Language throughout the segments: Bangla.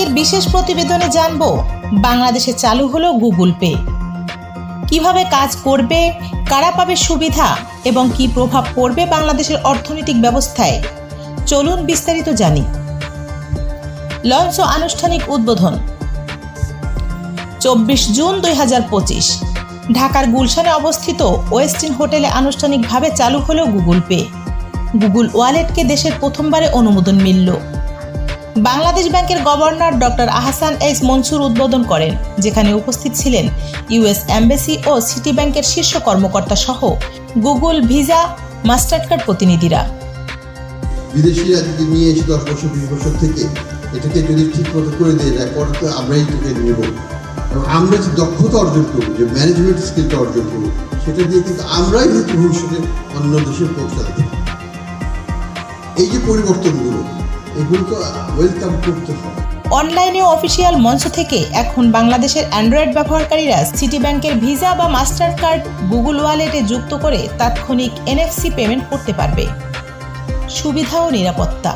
বিশেষ প্রতিবেদনে জানব, বাংলাদেশে চালু হলো গুগল পে। কীভাবে কাজ করবে, কারা পাবে সুবিধা, এবং কি প্রভাব পড়বে বাংলাদেশের অর্থনৈতিক ব্যবস্থায়? চলুন বিস্তারিত জানি। লঞ্চ ও আনুষ্ঠানিক উদ্বোধন। চব্বিশ জুন দুই হাজার পঁচিশ। ঢাকার গুলশানে অবস্থিত ওয়েস্টিন হোটেলে আনুষ্ঠানিকভাবে চালু হলো গুগল পে। গুগল ওয়ালেটকে দেশের প্রথমবারে অনুমোদন মিলল। বাংলাদেশ ব্যাংকের governor doctor Ahsan H Mansur উদ্বোধন করেন, যেখানে উপস্থিত ছিলেন ইউএস এমবেসি ও সিটি ব্যাংকের শীর্ষ কর্মকর্তা সহ গুগল, ভিসা, মাস্টারকার্ড প্রতিনিধিরা। বিদেশিরা যদি নিয়ে এসে দশ বছর, বিশ বছর থেকে এটাকে যদি ঠিক মতো করে দেয় রেকর্ড তো আমরাই নেব। এবং আমরা যে দক্ষতা অর্জন করব, যে ম্যানেজমেন্ট স্কিলটা অর্জন করব, সেটা দিয়ে কিন্তু আমরাই কিন্তু ভবিষ্যতে অন্য দেশে পৌঁছাতে এই যে পরিবর্তনগুলো এগুলো তো ওয়েলকাম করতে হবে অনলাইনে অফিসিয়াল মঞ্চ থেকে এখন বাংলাদেশের অ্যান্ড্রয়েড ব্যবহারকারীরা সিটি ব্যাংকের ভিসা বা মাস্টার কার্ড, গুগল ওয়ালেটে যুক্ত করে তাৎক্ষণিক এনএফসি পেমেন্ট করতে পারবে। সুবিধা ও নিরাপত্তা।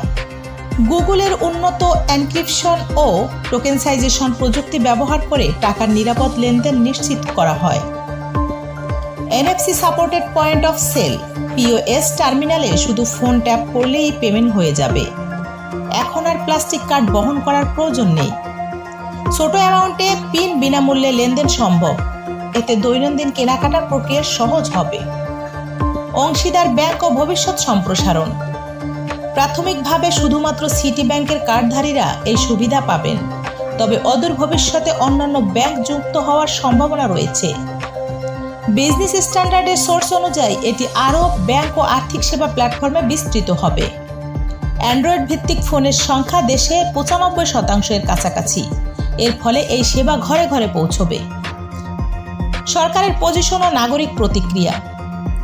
গুগলের উন্নত এনক্রিপশন ও টোকেনসাইজেশন প্রযুক্তি ব্যবহার করে টাকার নিরাপদ লেনদেন নিশ্চিত করা হয়। NFC supported point of sale POS টার্মিনালে শুধু ফোন ট্যাপ করলেই পেমেন্ট হয়ে যাবে। প্লাস্টিক কার্ড বহন করার প্রয়োজন নেই। ছোট অ্যামাউন্টে পিন বিনামূল্যে লেনদেন সম্ভব। এতে দৈনন্দিন কেনাকাটার প্রক্রিয়া সহজ হবে। অংশীদার ব্যাংক ও ভবিষ্যৎ সম্প্রসারণ। প্রাথমিকভাবে শুধুমাত্র সিটি ব্যাংকের কার্ডধারীরা এই সুবিধা পাবেন। তবে অদূর ভবিষ্যতে অন্যান্য ব্যাংক যুক্ত হওয়ার সম্ভাবনা রয়েছে। বিজনেস স্ট্যান্ডার্ডের সোর্স অনুযায়ী এটি আরও ব্যাংক ও আর্থিক সেবা প্ল্যাটফর্মে বিস্তৃত হবে। অ্যান্ড্রয়েড ভিত্তিক ফোনের সংখ্যা দেশে পঁচানব্বই শতাংশের কাছাকাছি। এর ফলে এই সেবা ঘরে ঘরে পৌঁছবে। সরকারের পজিশন ও নাগরিক প্রতিক্রিয়া।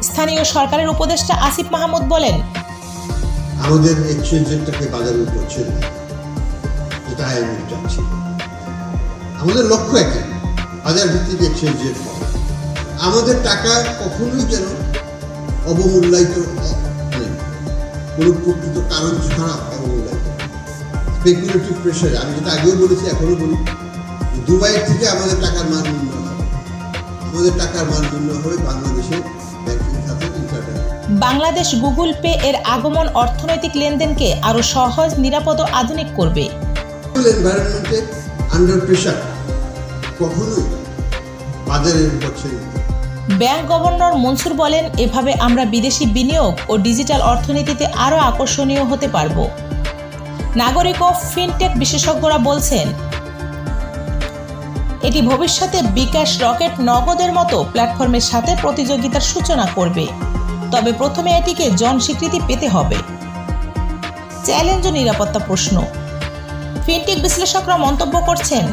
স্থানীয় সরকারের উপদেষ্টা আসিফ মাহমুদ বলেন, আমাদের এক্সচেঞ্জ রেটটাকে বাজারে করছে না। যেটা আইএমএফ চাচ্ছি আমাদের লক্ষ্য একই, বাজার ভিত্তিক এক্সচেঞ্জ রেট আমাদের টাকা কখনোই যেন অবমূল্যায়িত কোনো প্রকৃত কারণ ছাড়া অবমূল্যায়িত স্পেকুলেটিভ প্রেশারে আমি যেটা আগেও বলেছি এখনও বলি। দুবাইয়ের থেকে আমাদের টাকার মান নিম্ন হবে। আমাদের টাকার মান নিম্ন হবে বাংলাদেশের ব্যাংকিং খাতের ইন্টারনেট বাংলাদেশ গুগল পে এর আগমন অর্থনৈতিক লেনদেনকে আরও সহজ নিরাপদ ও আধুনিক করবে। এনভায়রনমেন্টে আন্ডার প্রেশার কখনোই বাজারের হবে। ব্যাংক গভর্নর মনসুর বলেন, এভাবে আমরা বিদেশি বিনিয়োগ ও ডিজিটাল অর্থনীতিতে আরও আকর্ষণীয় হতে পারব। নাগরিক ও ফিনটেক বিশেষজ্ঞরা বলছেন, এটি ভবিষ্যতে বিকাশ রকেট নগদের মতো প্ল্যাটফর্মের সাথে প্রতিযোগিতার সূচনা করবে। তবে প্রথমে এটিকে জনস্বীকৃতি পেতে হবে। চ্যালেঞ্জ ও নিরাপত্তা প্রশ্ন। ফিনটেক বিশ্লেষকরা মন্তব্য করছেন,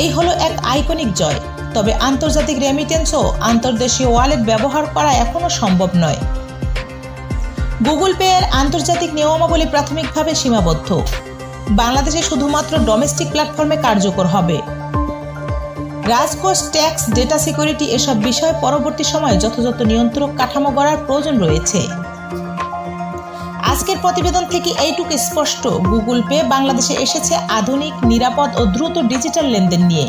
এই হলো এক আইকনিক জয়। তবে আন্তর্জাতিক রেমিটেন্স ও আন্তর্দেশীয় ওয়ালেট ব্যবহার করা এখনও সম্ভব নয়। গুগল পে এর আন্তর্জাতিক নিয়মাবলী প্রাথমিকভাবে সীমাবদ্ধ। বাংলাদেশে শুধুমাত্র ডোমেস্টিক প্ল্যাটফর্মে কার্যকর হবে। রাজকোষ ট্যাক্স ডেটা সিকিউরিটি এসব বিষয়ে পরবর্তী সময়ে যথাযথ নিয়ন্ত্রক কাঠামো গড়ার প্রয়োজন রয়েছে। আজকের প্রতিবেদন থেকে এইটুকু স্পষ্ট। গুগল পে বাংলাদেশে এসেছে আধুনিক, নিরাপদ ও দ্রুত ডিজিটাল লেনদেন নিয়ে।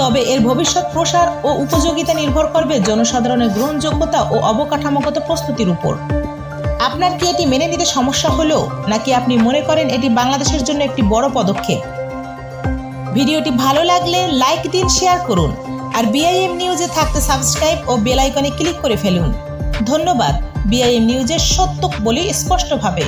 তবে এর ভবিষ্যৎ প্রসার ও উপযোগিতা নির্ভর করবে জনসাধারণের গ্রহণযোগ্যতা ও অবকাঠামোগত প্রস্তুতির উপর। আপনার কি এটি মেনে নিতে সমস্যা হলো নাকি আপনি মনে করেন এটি বাংলাদেশের জন্য একটি বড় পদক্ষেপ? ভিডিওটি ভালো লাগলে লাইক দিন, শেয়ার করুন, আর বিআইএম নিউজে থাকতে সাবস্ক্রাইব ও বেল আইকনে ক্লিক করে ফেলুন। ধন্যবাদ। বিআইএম নিউজের সত্য বলি স্পষ্টভাবে।